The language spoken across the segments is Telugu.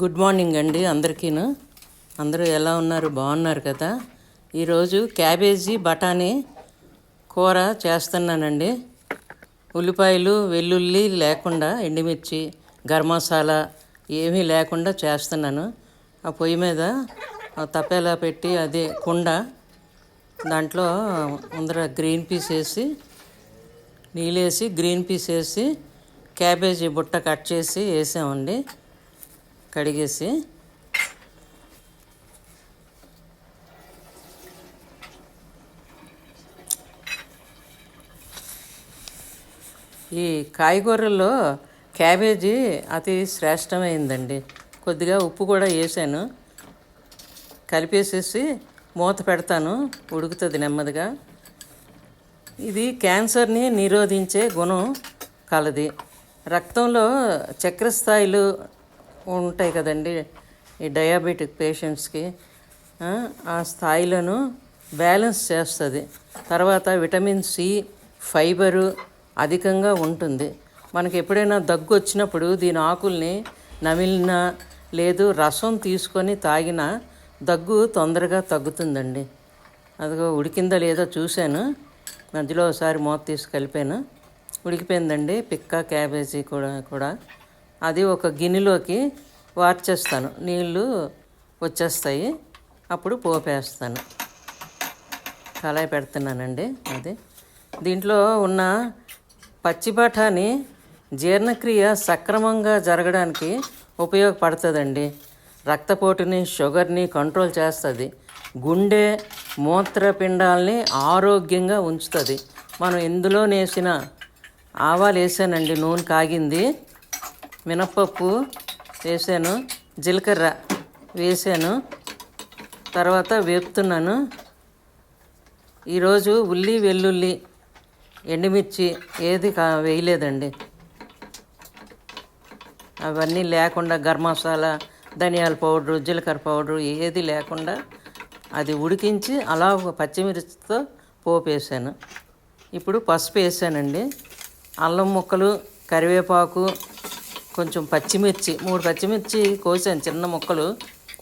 గుడ్ మార్నింగ్ అండి అందరికీను. అందరూ ఎలా ఉన్నారు? బాగున్నారు కదా? ఈరోజు క్యాబేజీ బఠానీ కూర చేస్తున్నానండి. ఉల్లిపాయలు వెల్లుల్లి లేకుండా ఎండుమిర్చి గరం మసాలా ఏమీ లేకుండా చేస్తున్నాను. ఆ పొయ్యి మీద ఆ తపేలా పెట్టి అదే కుండ దాంట్లో ముందర గ్రీన్ పీస్ వేసి నీళ్ళేసి గ్రీన్ పీస్ వేసి క్యాబేజీ బుట్ట కట్ చేసి వేసామండి. కడిగేసి ఈ కాయగూరల్లో క్యాబేజీ అతి శ్రేష్టమైందండి. కొద్దిగా ఉప్పు కూడా వేసాను. కలిపేసేసి మూత పెడతాను. ఉడుకుతుంది నెమ్మదిగా. ఇది క్యాన్సర్ని నిరోధించే గుణం కలది. రక్తంలో చక్కెర స్థాయిలు ఉంటాయి కదండి ఈ డయాబెటిక్ పేషెంట్స్కి ఆ, స్థాయిలను బ్యాలెన్స్ చేస్తుంది. తర్వాత విటమిన్ సి ఫైబరు అధికంగా ఉంటుంది. మనకి ఎప్పుడైనా దగ్గు వచ్చినప్పుడు దీని ఆకుల్ని నమిలినా లేదు రసం తీసుకొని తాగినా దగ్గు తొందరగా తగ్గుతుందండి. అదిగో ఉడికిందా లేదో చూశాను. మధ్యలో ఒకసారి మూత తీసి కలిపాను. ఉడికిపోయిందండి. పిక్క క్యాబేజీ కూడా కూడా. అది ఒక గిన్నెలోకి వార్చేస్తాను నీళ్ళు వచ్చేస్తాయి. అప్పుడు పోపేస్తాను. కళాయి పెడుతున్నానండి అది. దీంట్లో ఉన్న పచ్చి బఠానీ జీర్ణక్రియ సక్రమంగా జరగడానికి ఉపయోగపడుతుందండి. రక్తపోటుని షుగర్ని కంట్రోల్ చేస్తుంది. గుండె మూత్రపిండాలని ఆరోగ్యంగా ఉంచుతుంది. మనం ఎందులో నేసిన ఆవాలు వేసానండి నూనె కాగింది. మినప్పప్పు వేసాను జీలకర్ర వేసాను తర్వాత వేపుతున్నాను. ఈరోజు ఉల్లి వెల్లుల్లి ఎండుమిర్చి ఏది కా వేయలేదండి. అవన్నీ లేకుండా గరం మసాలా ధనియాల పౌడరు జీలకర్ర పౌడరు ఏది లేకుండా అది ఉడికించి అలా ఒక పచ్చిమిర్చితో పోపు వేసాను ఇప్పుడు పసుపు వేసానండి. అల్లం ముక్కలు కరివేపాకు కొంచెం పచ్చిమిర్చి మూడు పచ్చిమిర్చి కోసాను చిన్న ముక్కలు.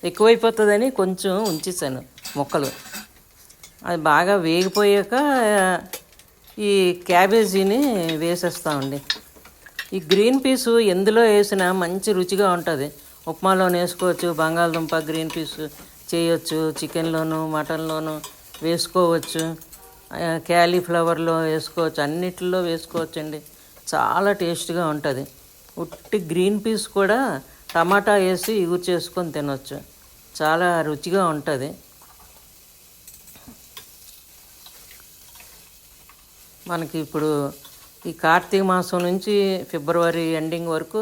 ఎక్కువైపోతుందని కొంచెం ఉంచేసాను ముక్కలు. అది బాగా వేగిపోయాక ఈ క్యాబేజీని వేసేస్తామండి. ఈ గ్రీన్ పీసు ఎందులో వేసినా మంచి రుచిగా ఉంటుంది. ఉప్మాలో వేసుకోవచ్చు బంగాళదుంప గ్రీన్ పీస్ చేయొచ్చు చికెన్లోను మటన్లోను వేసుకోవచ్చు క్యాలీఫ్లవర్లో వేసుకోవచ్చు అన్నిటిలో వేసుకోవచ్చండి. చాలా టేస్ట్గా ఉంటుంది. ఉట్టి గ్రీన్ పీస్ కూడా టమాటా వేసి యూజ్ చేసుకొని తినొచ్చు. చాలా రుచిగా ఉంటుంది. మనకి ఇప్పుడు ఈ కార్తీక మాసం నుంచి ఫిబ్రవరి ఎండింగ్ వరకు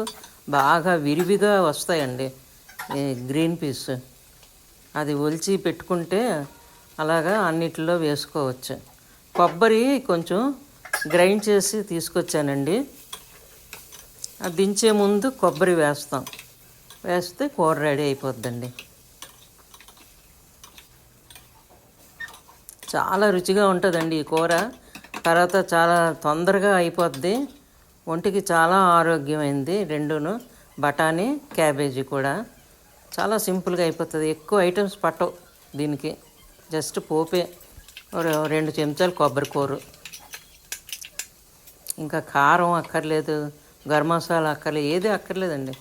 బాగా విరివిగా వస్తాయండి ఈ గ్రీన్ పీస్. అది ఒలిచి పెట్టుకుంటే అలాగా అన్నిటిలో వేసుకోవచ్చు. కొబ్బరి కొంచెం గ్రైండ్ చేసి తీసుకొచ్చానండి. దించే ముందు కొబ్బరి వేస్తాం. వేస్తే కూర రెడీ అయిపోద్దండి. చాలా రుచిగా ఉంటుందండి ఈ కూర. తర్వాత చాలా తొందరగా అయిపోద్ది. ఒంటికి చాలా ఆరోగ్యమైంది రెండును. బఠానీ క్యాబేజీ కూడా. చాలా సింపుల్గా అయిపోతుంది. ఎక్కువ ఐటమ్స్ పట్టవు దీనికి. జస్ట్ పోపే. రెండు చెంచాలు కొబ్బరి కూర. ఇంకా కారం అక్కర్లేదు. గరం మసాలా అక్కర్లేదు ఏది అక్కర్లేదండి.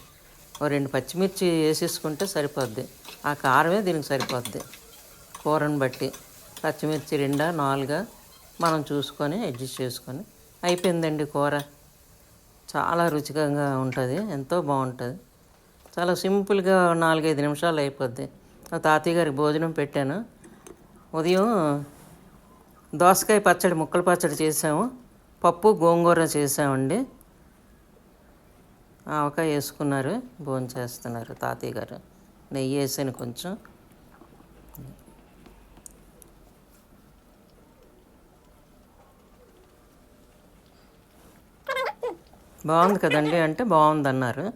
ఓ రెండు పచ్చిమిర్చి వేసేసుకుంటే సరిపోద్ది. ఆ కారమే దీనికి సరిపోద్ది. కూరని బట్టి పచ్చిమిర్చి రెండా నాలుగా మనం చూసుకొని అడ్జస్ట్ చేసుకొని అయిపోయిందండి కూర. చాలా రుచికరంగా ఉంటుంది ఎంతో బాగుంటుంది. చాలా సింపుల్గా నాలుగైదు నిమిషాలు అయిపోద్ది. మా తాతయ్య గారికి భోజనం పెట్టాను. ఉదయం దోసకాయ పచ్చడి ముక్కల పచ్చడి చేసాము. పప్పు గోంగూర చేసామండి. ఆవకాయ వేసుకున్నారు భోజనం చేస్తున్నారు తాతయ్య గారు. నెయ్యి వేసాను కొంచెం. బాగుంది కదండి అంటే బాగుంది అన్నారు